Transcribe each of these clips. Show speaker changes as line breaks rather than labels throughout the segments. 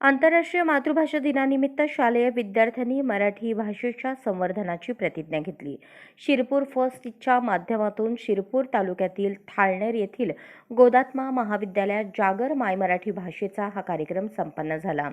आंतरराष्ट्रीय मातृभाषा दिनानिमित्त शालेय विद्यार्थ्यांनी मराठी भाषेच्या संवर्धनाची प्रतिज्ञा घेतली. शिरपूर फर्स्टच्या माध्यमातून शिरपूर तालुक्यातील थाळनेर येथील गोदात्मा महाविद्यालयात जागर माय मराठी भाषेचा हा कार्यक्रम संपन्न झाला.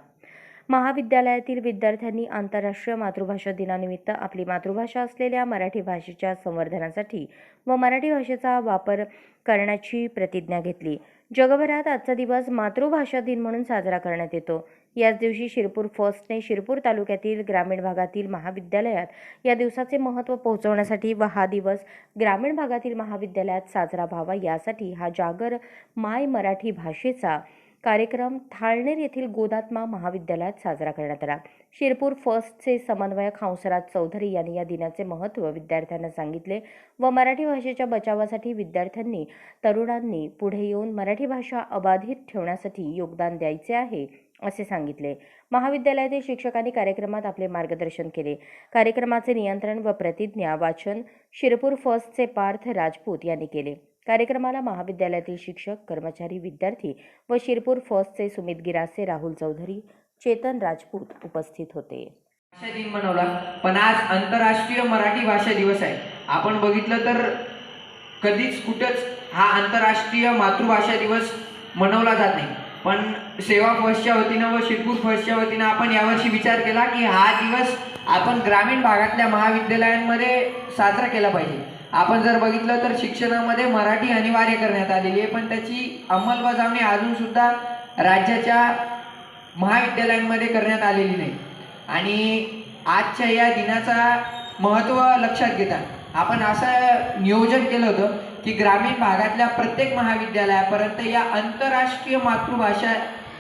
महाविद्यालयातील विद्यार्थ्यांनी आंतरराष्ट्रीय मातृभाषा दिनानिमित्त आपली मातृभाषा असलेल्या मराठी भाषेच्या संवर्धनासाठी व मराठी भाषेचा वापर करण्याची प्रतिज्ञा घेतली. जगभरात आजचा दिवस मातृभाषा दिन म्हणून साजरा करण्यात येतो. याच दिवशी शिरपूर फर्स्टने शिरपूर तालुक्यातील ग्रामीण भागातील महाविद्यालयात या दिवसाचे महत्त्व पोहोचवण्यासाठी व हा दिवस ग्रामीण भागातील महाविद्यालयात साजरा व्हावा यासाठी हा जागर माय मराठी भाषेचा कार्यक्रम थाळनेर येथील गोदात्मा महाविद्यालयात साजरा करण्यात आला. शिरपूर फर्स्टचे समन्वयक हंसराज चौधरी यांनी या दिनाचे महत्त्व विद्यार्थ्यांना सांगितले व मराठी भाषेच्या बचावासाठी विद्यार्थ्यांनी तरुणांनी पुढे येऊन मराठी भाषा अबाधित ठेवण्यासाठी योगदान द्यायचे आहे असे सांगितले. महाविद्यालयातील शिक्षकांनी कार्यक्रमात आपले मार्गदर्शन केले. कार्यक्रमाचे नियंत्रण व प्रतिज्ञा वाचन शिरपूर फर्स्टचे पार्थ राजपूत यांनी केले. कार्यक्रमाला महाविद्यालयातील शिक्षक कर्मचारी विद्यार्थी व शिरपूर फर्स्टचे सुमित गिरासे राहुल चौधरी चेतन राजपूत उपस्थित होते.
भाषा दिन मनवला पण आज आंतरराष्ट्रीय मराठी भाषा दिवस आहे. आपण बघितलं तर कधीच कुठंच हा आंतरराष्ट्रीय मातृभाषा दिवस मनवला जात नाही. पण सेवा फर्स्टच्या वतीनं व शिरपूर फर्स्टच्या वतीनं आपण यावर्षी विचार केला की हा दिवस आपण ग्रामीण भागातल्या महाविद्यालयांमध्ये साजरा केला पाहिजे. आपण जर बघितलं तर शिक्षणामध्ये मराठी अनिवार्य करण्यात आलेली आहे पण त्याची अंमलबजावणी अजूनसुद्धा राज्याच्या महाविद्यालयांमध्ये करण्यात आलेली नाही. आणि आजच्या या दिनाचा महत्त्व लक्षात घेता आपण असं नियोजन केलं होतं की ग्रामीण भागातल्या प्रत्येक महाविद्यालयापर्यंत या आंतरराष्ट्रीय मातृभाषा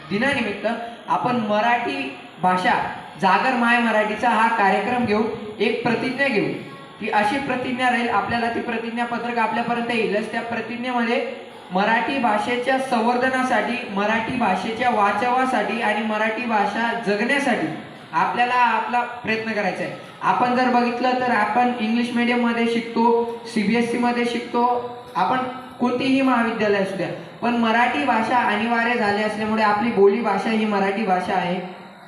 दिनानिमित्त आपण मराठी भाषा जागर माय मराठीचा हा कार्यक्रम घेऊ एक प्रतिज्ञा घेऊ. की अशी प्रतिज्ञा राहील आपल्याला ती प्रतिज्ञापत्रक आपल्यापर्यंत येईलच. त्या प्रतिज्ञेमध्ये मराठी भाषेच्या संवर्धनासाठी मराठी भाषेच्या वाचवासाठी आणि मराठी भाषा जगण्यासाठी आपल्याला आपला प्रयत्न करायचा आहे. आपण जर बघितलं तर आपण इंग्लिश मीडियममध्ये शिकतो सी बी एस सीमध्ये शिकतो आपण कोणतीही महाविद्यालय असू द्या पण मराठी भाषा अनिवार्य झाली असल्यामुळे आपली बोली भाषा ही मराठी भाषा आहे.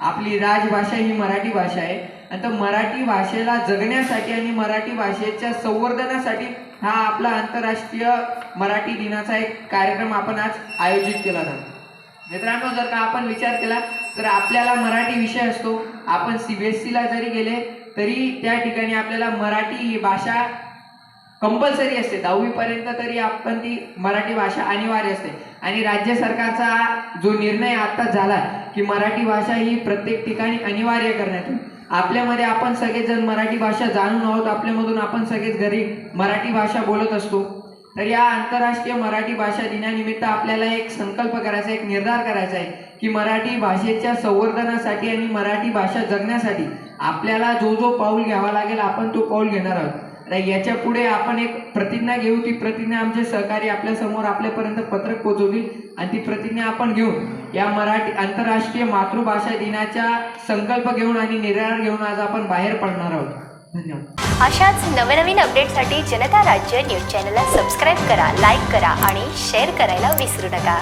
आपली राजभाषा ही मराठी भाषा आहे. आणि तर मराठी भाषेला जगण्यासाठी आणि मराठी भाषेच्या संवर्धनासाठी हा आपला आंतरराष्ट्रीय मराठी दिनाचा एक कार्यक्रम आपण आज आयोजित केला जातो. मित्रांनो जर का आपण विचार केला तर आपल्याला मराठी विषय असतो. आपण सी बी एस सीला जरी गेले तरी त्या ठिकाणी आपल्याला मराठी ही भाषा कंपल्सरी असते. दहावीपर्यंत तरी आपण ती मराठी भाषा अनिवार्य असते. आणि राज्य सरकारचा जो निर्णय आता झाला की मराठी भाषा ही प्रत्येक ठिकाणी अनिवार्य करण्यात येईल. आपल्यामध्ये आपण सगळेजण मराठी भाषा जाणून आहोत. आपल्यामधून आपण सगळेच घरी मराठी भाषा बोलत असतो. तर या आंतरराष्ट्रीय मराठी भाषा दिनानिमित्त आपल्याला एक संकल्प करायचा एक निर्धार करायचा आहे की मराठी भाषेच्या संवर्धनासाठी आणि मराठी भाषा जगण्यासाठी आपल्याला जो जो पाऊल घ्यावा लागेल आपण तो पाऊल घेणार आहोत. तर याच्यापुढे आपण एक प्रतिज्ञा घेऊ ती प्रतिज्ञा आमचे सहकारी आपल्यासमोर आपल्यापर्यंत पत्रक पोहोचवतील आणि ती प्रतिज्ञा आपण घेऊन या मराठी आंतरराष्ट्रीय मातृभाषा दिनाचा संकल्प घेऊन आणि निर्णय घेऊन आज आपण बाहेर पडणार आहोत. धन्यवाद.
अशाच नवनवीन अपडेटसाठी जनता राज्य न्यूज चॅनलला सबस्क्राईब करा लाईक करा आणि शेअर करायला विसरू नका.